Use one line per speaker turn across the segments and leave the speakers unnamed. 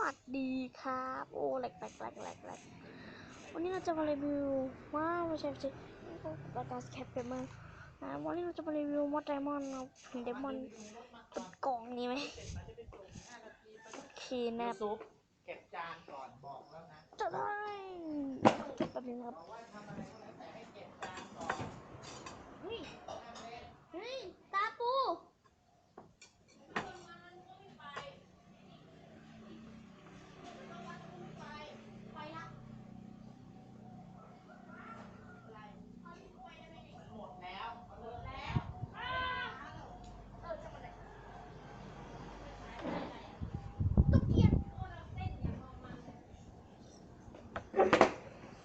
วัสดีครับ โอ้แหลกแหลกแหลกแหลกแหลกวันนี้เราจะมารีวิวว้าวไม่ใช่ไม่ใช่รายการสแคปเกมเมอร์นะวันนี้เราจะมารีวิวมอดไดมอนด์นะเห็นไดมอนด์บนกล่องนี้ไหมโอเคนะ
ซุปเก็บจานก่อนบอกแล้วนะ
จะได้แป๊บนึงครับ
ว่าทำอะไรก็แล้วแต่ให้เก็บนก่อน
เฮ้ยเฮ้ยตาปู
หมดแล้วหมดแล้ว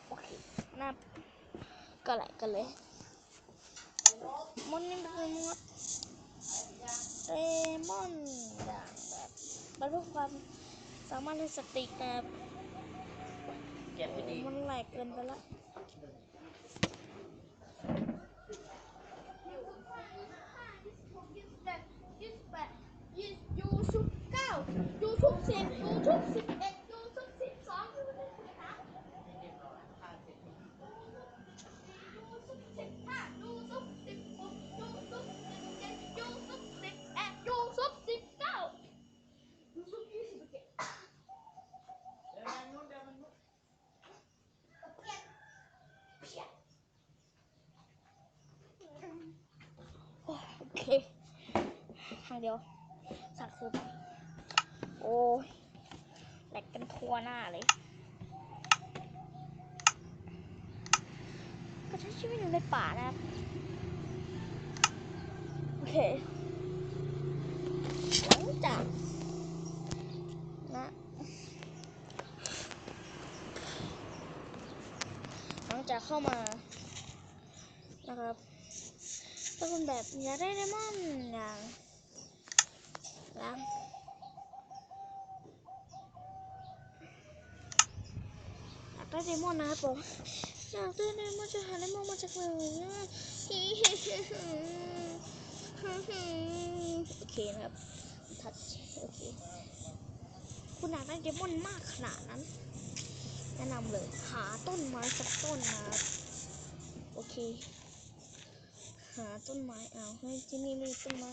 โอเคนะ ก็แหละกันเลยมอนนี่เป็นมอดเดมอนอย่างแบบบรรลุความสามารถในสติกนะครับ
เก็บให้ดี
มันแหลกเกินไปละ
ยูซุปเก้ายูซุปสิบยูซุปสิบา
งเดียว สักคือไป โอ้ยแหลกกันทั่วหน้าเลย ก็ใช้ชีวิตอยู่ในป่านะครับ โอเค หลังจากนะหลังจากเข้ามา นะครับถ้าคุณแบบอยากได้ไดมอนอย่าง อย่างอยากได้ไดมอนนะครับผมอยากได้ไดมอนจะหาไดมอนมาจากไหนนะโอเคนะครับทัชโอเคคุณอยากได้ไดมอนมากขนาดนั้นแนะนำเลยหาต้นไม้สักต้นนะครับโอเค หาต้นไม้เอาเฮ้ยที่นี่มีต้นไม้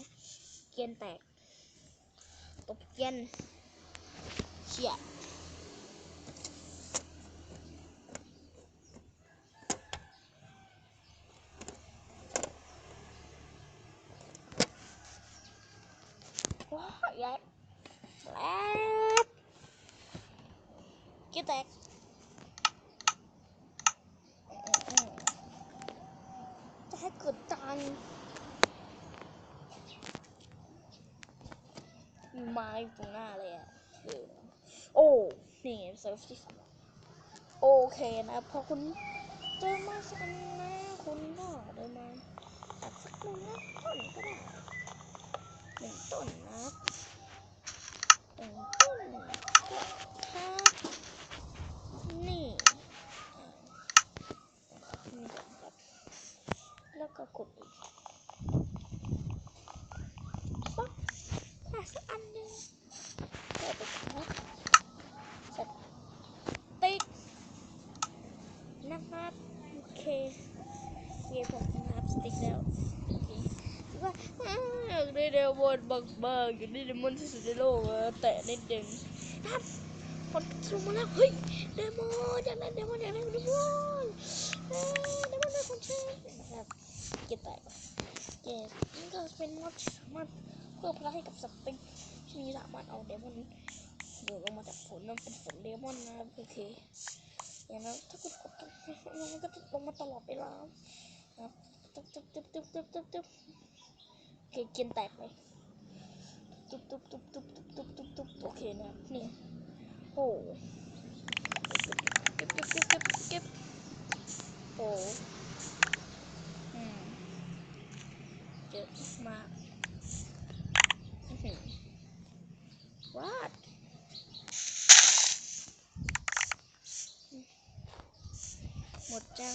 เกียนแตก again. Yeah. Quá vậy. Cái tẹt. That's a good time. มาอยู่ตรงหน้าเลยอะโอ้นี่เซิร์ฟที่สองโอเคนะพอคุณเจอมาสักนะคุณก็เดินมาตัดสักหนึ่งนะต้นก็ได้หนึ่งต้นนะหนึ่งต้นครับนี่อ่านี่ก่อนครับ แล้วก็กดอีกปั๊บหาสักอันหนึ่งเดี๋ยวไปขอสติ๊กนะ ครับโอเคเย่ผมนับสติ๊กแล้วโอเคว่าอ้าวอยากได้เดมอนบักบางอยากได้เดมอนที่สุดในโลกแต่นิดนึงนะครับพอคิวมาแล้วเฮ้ยเดมอนอยากได้เดมอนอยากได้เดมอนเดมอนได้คนใช่นะครับเกียร์แตกเกียร์นี่ก็เป็นมอดสามารถเพิ่มพลังให้กับสปริงที่นี่สามารถเอาเดมอนเดือดลงมาจากฝนมันเป็นฝนเดมอนนะครับโอเค อย่างนั้นถ้าคุณกดมันก็จะลงมาตลอดเวลานะครับตึ๊บตึ๊บตึ๊บตึ๊บตึ๊บตึ๊บตึ๊บโอเคเกียนแตกเลยตุ๊บตุ๊บตุ๊บตุ๊บตุ๊บตุ๊บตุ๊บตุ๊บโอเคนะนี่โอ้เก็บเก็บเก็บเก็บเก็บโอ้ หมดจัง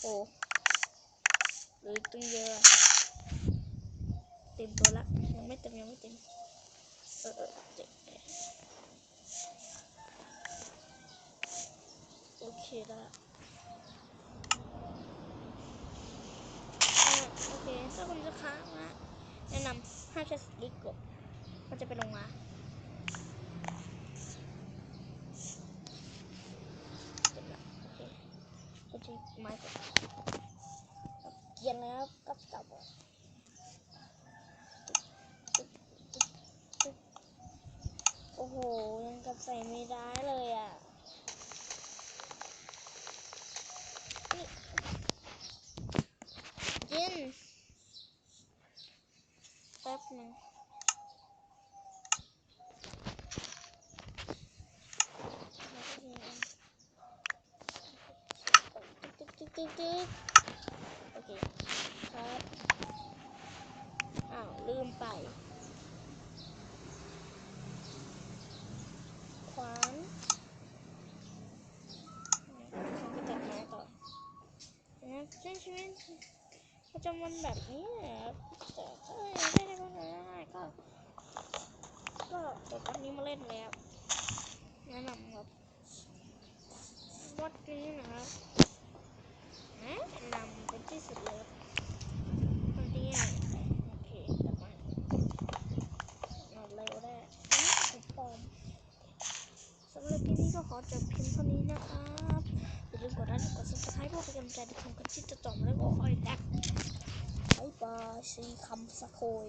โอ้หรือตึงเยอะ เต็มตัวละ ยังไม่เต็มยังไม่เต็ม เออเออเจ็บโอเคแล้วโอเคถ้าคุณจะค้างนะแนะนำห้ามใช้สติ๊กก์มันจะไปลงมา ไม้กดเกียนแล้วกับกับอะโอ้โหยังกับใส่ไม่ได้เลยอะ นี่กินแป๊บหนึง ตึ๊กตึ๊กตึ๊กโอเคครับอ้าวลืมไป ขวานฉันก็ตัดไม้ต่อนะครับใช้ชีวิตประจำวันแบบนี้แหละครับแต่ก็ไม่ได้ก็ง่ายๆก็ ก็เปิดตั้งนี้มาเล่นแล้วแนะนำครับวัดนี้นะครับ นะนำเป็นที่สุดเลยครับตอนนี้อะโอเคแตัดไม้นอนเร็วได้อันนี้ก็ปลอมสำหรับที่นี้ก็ขอจบเพียงเท่านี้นะครับอย่าลืมกดไลค์กด subscribe เพื่อเป็นกำลังใจในทำกันที่จะต่อมแล้วก็คอยแท็กบายบายซีคำสะโคย